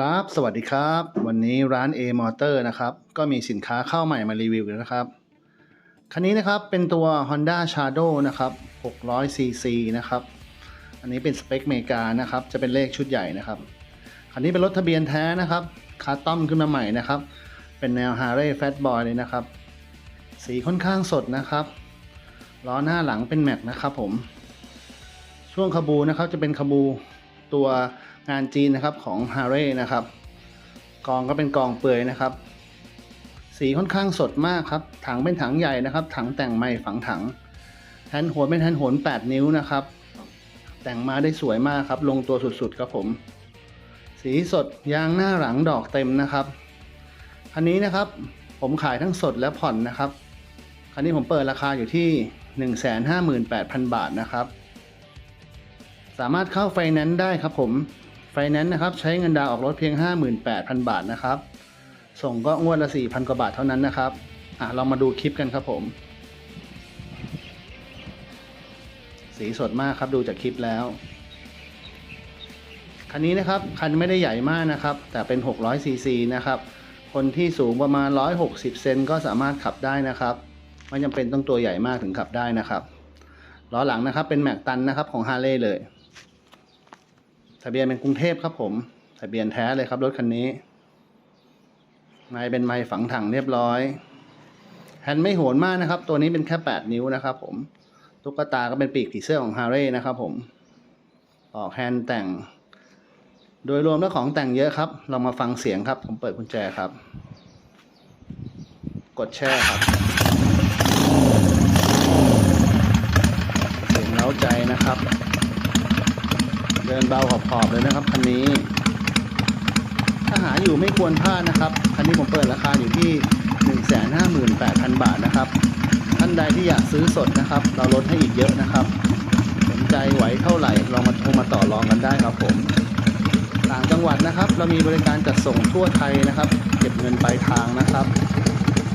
ครับ สวัสดีครับ วันนี้ร้าน A Motor นะครับ ก็มีสินค้าเข้าใหม่มารีวิวนะครับ คันนี้นะครับเป็นตัว Honda Shadow นะครับ 600cc นะครับ อันนี้เป็นสเปคเมกานะครับ จะเป็นเลขชุดใหญ่นะครับ คันนี้เป็นรถทะเบียนแท้นะครับคาร์ต้อมขึ้นมาใหม่นะครับ เป็นแนว Harley Fat Boy เลยนะครับ สีค่อนข้างสดนะครับ ล้อหน้าหลังเป็นแม็กนะครับผม ช่วงขบูนะครับจะเป็นขบูตัว งานจีนนะครับของ h a r r y นะครับ กองก็เป็นกองเปลือยนะครับ สีค่อนข้างสดมากครับ ถังเป็นถังใหญ่นะครับ ถังแต่งใหม่ฝังถังแทนโหนเป็นแทนโหน8นิ้วนะครับ แต่งมาได้สวยมากครับ ลงตัวสุดๆครับผม สีสดยางหน้าหลังดอกเต็มนะครับคันนี้นะครับผมขายทั้งสดและผ่อนนะครับคันนี้ผมเปิดราคาอยู่ที่ 158,000 บาทนะครับ สามารถเข้าไฟแนนซ์ได้ครับผม ไฟแนนซ์นะครับใช้เงินดาวออกรถเพียง 58,000 บาทนะครับ ส่งก็งวดละ 4,000 กว่าบาทเท่านั้นนะครับอะเรามาดูคลิปกันครับผม สีสดมากครับดูจากคลิปแล้ว คันนี้นะครับ คันไม่ได้ใหญ่มากนะครับ แต่เป็น 600ซีซีนะครับ คนที่สูงประมาณ 160 เซนก็สามารถขับได้นะครับไม่จำเป็นต้องตัวใหญ่มากถึงขับได้นะครับล้อหลังนะครับเป็นแม็กตันนะครับของฮาร์เลย์เลย ทะเบียนเป็นกรุงเทพครับผม ทะเบียนแท้เลยครับรถคันนี้ ไม้เป็นไม้ฝังถังเรียบร้อย แฮนด์ไม่โหนมากนะครับ ตัวนี้เป็นแค่8นิ้วนะครับผม ตุ๊กตาก็เป็นปีกผีเสื้อของฮาร์เรย์นะครับผม ออกแฮนด์แต่ง โดยรวมแล้วของแต่งเยอะครับ เรามาฟังเสียงครับ ผมเปิดกุญแจครับ กดแช่ครับ เสียงเล้าใจนะครับ ดินเบาขอบๆเลยนะครับคันนี้ ถ้าหาอยู่ไม่ควรพลาดนะครับ คันนี้ผมเปิดราคาอยู่ที่ 158,000 บาทนะครับ ท่านใดที่อยากซื้อสดนะครับ เราลดให้อีกเยอะนะครับ สนใจไหวเท่าไหร่ลองมาโทรมาต่อรองกันได้ครับผม ต่างจังหวัดนะครับ เรามีบริการจัดส่งทั่วไทยนะครับ เก็บเงินปลายทางนะครับ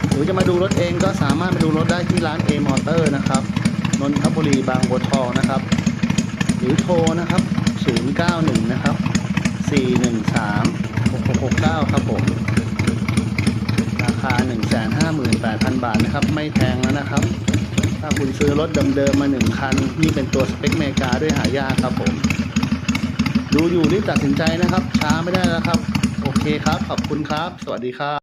หรือจะมาดูรถเองก็สามารถมาดูรถได้ที่ร้าน A Motor นะครับนนทบุรีบางบัวทองนะครับ หรือโทรนะครับ 091 นะครับ 413 6669 ครับผม ราคา 158,000 บาทนะครับ ไม่แพงแล้วนะครับ ถ้าคุณซื้อรถเดิมๆมา 1 คัน นี่เป็นตัวสเปคเมกาด้วยหายากครับผม ดูอยู่รีบตัดสินใจนะครับ ช้าไม่ได้แล้วครับ โอเคครับ ขอบคุณครับ สวัสดีครับ